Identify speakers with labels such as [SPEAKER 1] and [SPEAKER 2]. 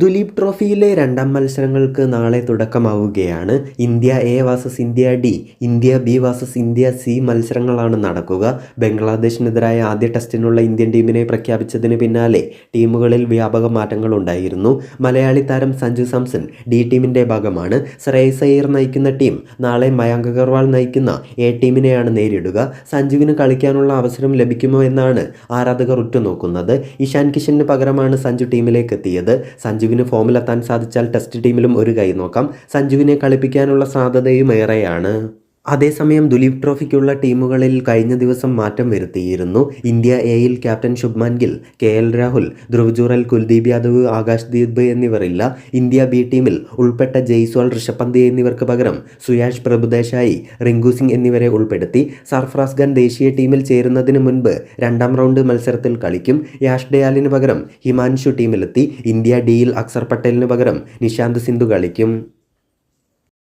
[SPEAKER 1] ദുലീപ് ട്രോഫിയിലെ രണ്ടാം മത്സരങ്ങൾക്ക് നാളെ തുടക്കമാവുകയാണ്. India A versus India D India B versus India C മത്സരങ്ങളാണ് നടക്കുക. ബംഗ്ലാദേശിനെതിരായ ആദ്യ ടെസ്റ്റിനുള്ള ഇന്ത്യൻ ടീമിനെ പ്രഖ്യാപിച്ചതിന് പിന്നാലെ ടീമുകളിൽ വ്യാപക മാറ്റങ്ങൾ ഉണ്ടായിരുന്നു. മലയാളി താരം സഞ്ജു സാംസൺ ഡി ടീമിന്റെ ഭാഗമാണ്. ശ്രേയസ് അയ്യർ നയിക്കുന്ന ടീം നാളെ മಯಾಂക് അഗർവാൾ നയിക്കുന്ന എ ടീമിനെയാണ് നേരിടുക. സഞ്ജുവിന് കളിക്കാനുള്ള അവസരം ലഭിക്കുമോ എന്നാണ് ആരാധകർ ഉറ്റുനോക്കുന്നത്. ഇഷാൻ കിഷന് പകരമാണ് സഞ്ജു ടീമിലേക്ക് എത്തിയത്. സഞ്ജുവിന് ഫോമിലെത്താൻ സാധിച്ചാൽ ടെസ്റ്റ് ടീമിലും ഒരു കൈ നോക്കാം. സഞ്ജുവിനെ കളിപ്പിക്കാനുള്ള സാധ്യതയും ഏറെയാണ്. അതേസമയം ദുലീപ് ട്രോഫിക്കുള്ള ടീമുകളിൽ കഴിഞ്ഞ ദിവസം മാറ്റം വരുത്തിയിരുന്നു. ഇന്ത്യ എയിൽ captain Shubman Gill K L Rahul Dhruv Jurel Kuldeep Yadav Akash Deep എന്നിവരില്ല. India B ടീമിൽ ഉൾപ്പെട്ട ജയ്സ്വാൾ ഋഷഭ് പന്ത് എന്നിവർക്ക് പകരം സുയാഷ് പ്രഭുദേശായി റിങ്കു സിംഗ് എന്നിവരെ ഉൾപ്പെടുത്തി. സർഫ്രാസ് ഖാൻ ദേശീയ ടീമിൽ ചേരുന്നതിന് മുൻപ് രണ്ടാം റൗണ്ട് മത്സരത്തിൽ കളിക്കും. യാഷ് ഡയാലിന് പകരം ഹിമാൻഷു ടീമിലെത്തി. ഇന്ത്യ ഡിയിൽ അക്സർ പട്ടേലിന് പകരം നിശാന്ത് സിന്ധു കളിക്കും.